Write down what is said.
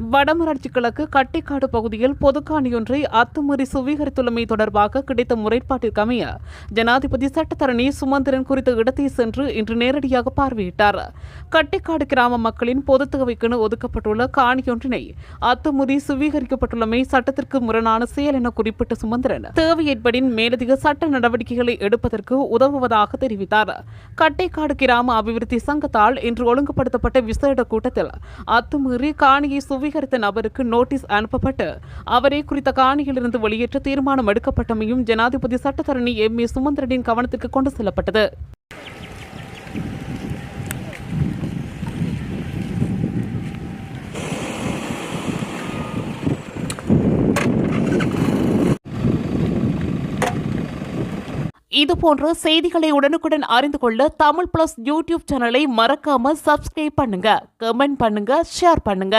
வடமராட்சி கிழக்கு கட்டிக்காடு பகுதியில் பொதுக்காணியொன்றை அத்துமீறி சுவீகரித்துள்ளமை தொடர்பாக கிடைத்த முறைப்பாட்டிற்கமைய ஜனாதிபதி சட்டத்தரணி சுமந்திரன் குறித்த இடத்தை சென்று இன்று நேரடியாக பார்வையிட்டார். கட்டிக்காடு கிராம மக்களின் பொதுத் தேவைக்கென ஒதுக்கப்பட்டுள்ள காணியொன்றினை அத்துமீறி சுவீகரிக்கப்பட்டுள்ளமை சட்டத்திற்கு முரணான செயல் என குறிப்பிட்ட சுமந்திரன் தேவையேற்படி மேலதிக சட்ட நடவடிக்கைகளை எடுப்பதற்கு உதவுவதாக தெரிவித்தார். கட்டைக்காடு கிராம அபிவிருத்தி சங்கத்தால் இன்று ஒழுங்குபடுத்தப்பட்ட விசேட கூட்டத்தில் அத்துமீறி காணியை சுவீகரித்த நபருக்கு நோட்டீஸ் அனுப்பப்பட்டு அவரை குறித்த காணியிலிருந்து வெளியேற்ற தீர்மானம் எடுக்கப்பட்டமையும் ஜனாதிபதி சட்டத்தரணி எம். ஏ. சுமந்திரனின் கவனத்திற்கு கொண்டு செல்லப்பட்டது. இதுபோன்ற செய்திகளை உடனுக்குடன் அறிந்து கொள்ள தமிழ் பிளஸ் யூடியூப் சேனலை மறக்காம சப்ஸ்கிரைப் பண்ணுங்க கமெண்ட் பண்ணுங்க ஷேர் பண்ணுங்க.